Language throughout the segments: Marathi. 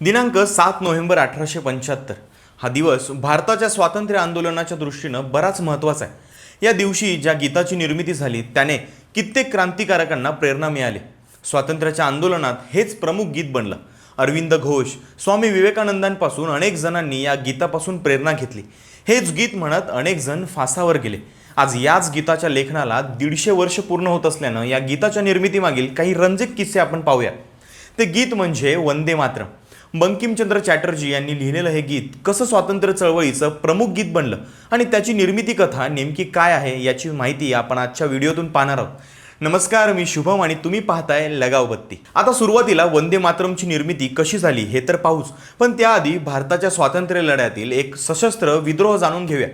दिनांक सात नोव्हेंबर अठराशे पंच्याहत्तर. हा दिवस भारताच्या स्वातंत्र्य आंदोलनाच्या दृष्टीनं बराच महत्त्वाचा आहे. या दिवशी ज्या गीताची निर्मिती झाली त्याने कित्येक क्रांतिकारकांना प्रेरणा मिळाली. स्वातंत्र्याच्या आंदोलनात हेच प्रमुख गीत बनलं. अरविंद घोष स्वामी विवेकानंदांपासून अनेक जणांनी या गीतापासून प्रेरणा घेतली. हेच गीत म्हणत अनेक जण फासावर गेले. आज याच गीताच्या लेखनाला दीडशे वर्ष पूर्ण होत असल्यानं या गीताच्या निर्मितीमागील काही रंजक किस्से आपण पाहूया. ते गीत म्हणजे वंदे मातरम. बंकिमचंद्र चॅटर्जी यांनी लिहिलेलं हे गीत कसं स्वातंत्र्य चळवळीचं प्रमुख गीत बनलं आणि त्याची निर्मिती कथा नेमकी काय आहे याची माहिती आपण आजच्या व्हिडिओतून पाहणार आहोत. नमस्कार मी शुभम आणि तुम्ही पाहताय लगाव बत्ती. आता सुरुवातीला वंदे मातरमची निर्मिती कशी झाली हे तर पाहूच पण त्याआधी भारताच्या स्वातंत्र्य लढ्यातील एक सशस्त्र विद्रोह जाणून घेऊया.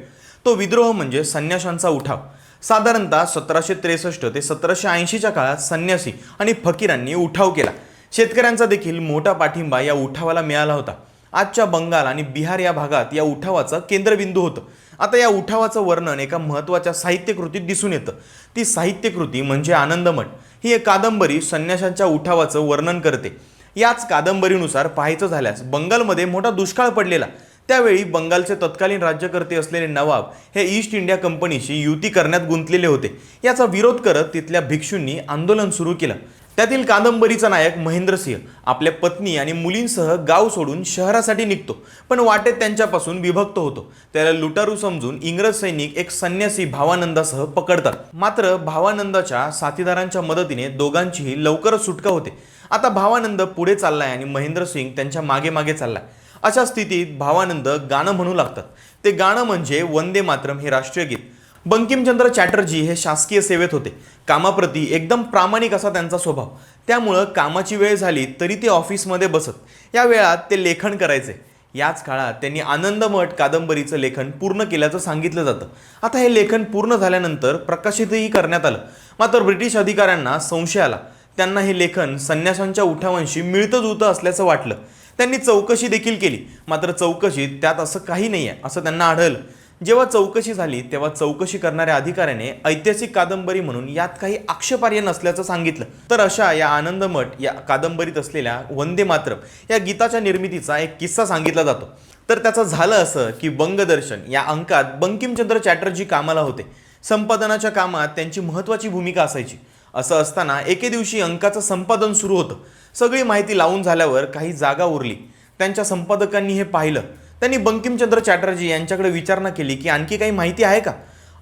तो विद्रोह म्हणजे संन्याशांचा उठाव. साधारणतः सतराशे त्रेसष्ट ते सतराशे ऐंशीच्या काळात संन्यासी आणि फकीरांनी उठाव केला. शेतकऱ्यांचा देखील मोठा पाठिंबा या उठावाला मिळाला होता. आजच्या बंगाल आणि बिहार या भागात या उठावाचं केंद्रबिंदू होतं. आता या उठावाचं वर्णन एका महत्त्वाच्या साहित्यकृतीत दिसून येतं. ती साहित्यकृती म्हणजे आनंदमठ. ही एक कादंबरी संन्याशांच्या उठावाचं वर्णन करते. याच कादंबरीनुसार पाहायचं झाल्यास बंगालमध्ये मोठा दुष्काळ पडलेला. त्यावेळी बंगालचे तत्कालीन राज्यकर्ते असलेले नवाब हे ईस्ट इंडिया कंपनीशी युती करण्यात गुंतलेले होते. याचा विरोध करत तिथल्या भिक्षूंनी आंदोलन सुरू केलं. त्यातील कादंबरीचा नायक महेंद्रसिंह आपल्या पत्नी आणि मुलींसह गाव सोडून शहरासाठी निघतो. पण वाटेत त्यांच्यापासून विभक्त होतो. त्याला लुटारू समजून इंग्रज सैनिक एक संन्यासी भावानंदासह पकडतात. मात्र भावानंदाच्या साथीदारांच्या मदतीने दोघांचीही लवकरच सुटका होते. आता भावानंद पुढे चाललाय आणि महेंद्रसिंग त्यांच्या मागे मागे चाललाय. अशा स्थितीत भावानंद गाणं म्हणू लागतात. ते गाणं म्हणजे वंदे मातरम हे राष्ट्रीय गीत. बंकिमचंद्र चॅटर्जी हे शासकीय सेवेत होते. कामाप्रती एकदम प्रामाणिक असा त्यांचा स्वभाव. त्यामुळं कामाची वेळ झाली तरी ते ऑफिसमध्ये बसत. या वेळात ते लेखन करायचे. याच काळात त्यांनी आनंदमठ कादंबरीचं लेखन पूर्ण केल्याचं सांगितलं जातं. आता हे लेखन पूर्ण झाल्यानंतर प्रकाशितही करण्यात आलं. मात्र ब्रिटिश अधिकाऱ्यांना संशय आला. त्यांना हे लेखन संन्यासांच्या उठावांशी मिळतं जुळतं असल्याचं वाटलं. त्यांनी चौकशी देखील केली. मात्र चौकशीत त्यात असं काही नाही आहे असं त्यांना आढळलं. जेव्हा चौकशी झाली तेव्हा चौकशी करणाऱ्या अधिकाऱ्याने ऐतिहासिक कादंबरी म्हणून यात काही आक्षेपार्ह नसल्याचं सांगितलं. तर अशा या आनंदमठ या कादंबरीत असलेल्या वंदे मातरम या गीताच्या निर्मितीचा एक किस्सा सांगितला जातो. तर त्याचं झालं असं की बंगदर्शन या अंकात बंकिमचंद्र चॅटर्जी कामाला होते. संपादनाच्या कामात त्यांची महत्त्वाची भूमिका असायची. असं असताना एके दिवशी अंकाचं संपादन सुरू होतं. सगळी माहिती लावून झाल्यावर काही जागा उरली. त्यांच्या संपादकांनी हे पाहिलं. त्यांनी बंकिमचंद्र चॅटर्जी यांच्याकडे विचारणा केली की आणखी काही माहिती आहे का?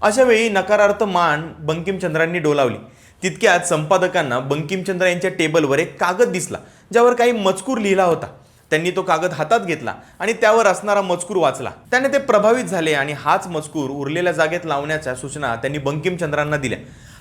अशा वेळी नकारार्थ मान बंकिमचंद्रांनी डोलावली. तितक्यात संपादकांना बंकिमचंद्र यांच्या टेबलवर एक कागद दिसला ज्यावर काही मजकूर लिहिला होता. त्यांनी तो कागद हातात घेतला आणि त्यावर असणारा मजकूर वाचला. त्याने ते प्रभावित झाले आणि हाच मजकूर उरलेल्या जागेत लावण्याच्या सूचना त्यांनी बंकिमचंद्रांना दिल्या.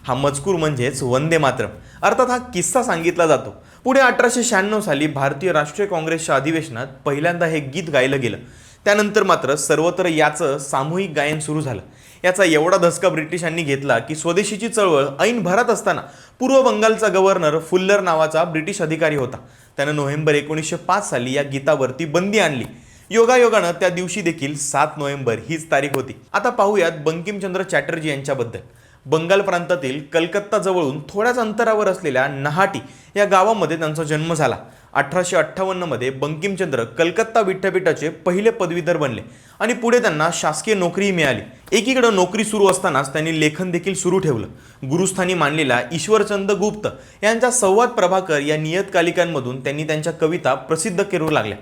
हा मजकूर म्हणजेच वंदे मातरम. अर्थात हा किस्सा सांगितला जातो. पुढे अठराशे शहाण्णव साली भारतीय राष्ट्रीय काँग्रेसच्या अधिवेशनात पहिल्यांदा हे गीत गायलं गेलं. त्यानंतर मात्र सर्वत्र याचं सामूहिक गायन सुरू झालं. याचा एवढा धसका ब्रिटिशांनी घेतला की स्वदेशीची चळवळ ऐन भरात असताना पूर्व बंगालचा गव्हर्नर फुल्लर नावाचा ब्रिटिश अधिकारी होता. त्यानं नोव्हेंबर एकोणीसशे पाच साली या गीतावरती बंदी आणली. योगायोगानं त्या दिवशी देखील सात नोव्हेंबर हीच तारीख होती. आता पाहूयात बंकिमचंद्र चॅटर्जी यांच्याबद्दल. बंगाल प्रांतातील कलकत्ता जवळून थोड्याच अंतरावर असलेल्या नहाटी या गावामध्ये त्यांचा जन्म झाला. अठराशे अठ्ठावन्नमध्ये बंकिमचंद्र कलकत्ता विद्यापीठाचे पहिले पदवीधर बनले आणि पुढे त्यांना शासकीय नोकरीही मिळाली. एकीकडं नोकरी सुरू असतानाच त्यांनी लेखन देखील सुरू ठेवलं. गुरुस्थानी मानलेला ईश्वरचंद गुप्त यांच्या संवाद प्रभाकर या नियतकालिकांमधून त्यांनी त्यांच्या कविता प्रसिद्ध करू लागल्या.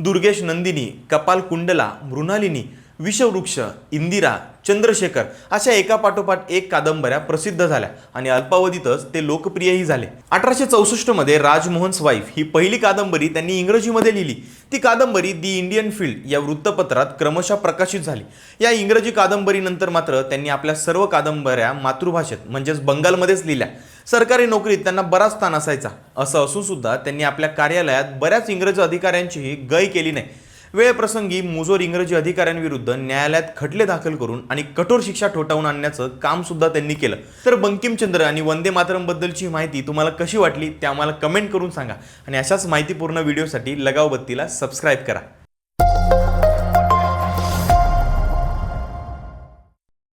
दुर्गेश नंदिनी कपाल कुंडला मृणालिनी विषवृक्ष इंदिरा चंद्रशेखर अशा एकापाठोपाठ एक कादंबऱ्या प्रसिद्ध झाल्या आणि अल्पावधीतच ते लोकप्रियही झाले. अठराशे चौसष्टमध्ये राजमोहन्स वाईफ ही पहिली कादंबरी त्यांनी इंग्रजीमध्ये लिहिली. ती कादंबरी दी इंडियन फील्ड या वृत्तपत्रात क्रमशः प्रकाशित झाली. या इंग्रजी कादंबरीनंतर मात्र त्यांनी आपल्या सर्व कादंबऱ्या मातृभाषेत म्हणजेच बंगालमध्येच लिहिल्या. सरकारी नोकरीत त्यांना बराच स्थान असायचा. असं असून सुद्धा त्यांनी आपल्या कार्यालयात बऱ्याच इंग्रजी अधिकाऱ्यांचीही गय केली नाही. वेळप्रसंगी मुजोर इंग्रजी अधिकाऱ्यांविरुद्ध न्यायालयात खटले दाखल करून आणि कठोर शिक्षा ठोठावून आणण्याचं काम सुद्धा त्यांनी केलं. तर बंकिमचंद्र आणि वंदे मातरमबद्दलची माहिती तुम्हाला कशी वाटली ते आम्हाला कमेंट करून सांगा. आणि अशाच माहितीपूर्ण व्हिडिओसाठी लगाव बत्तीला सबस्क्राईब करा.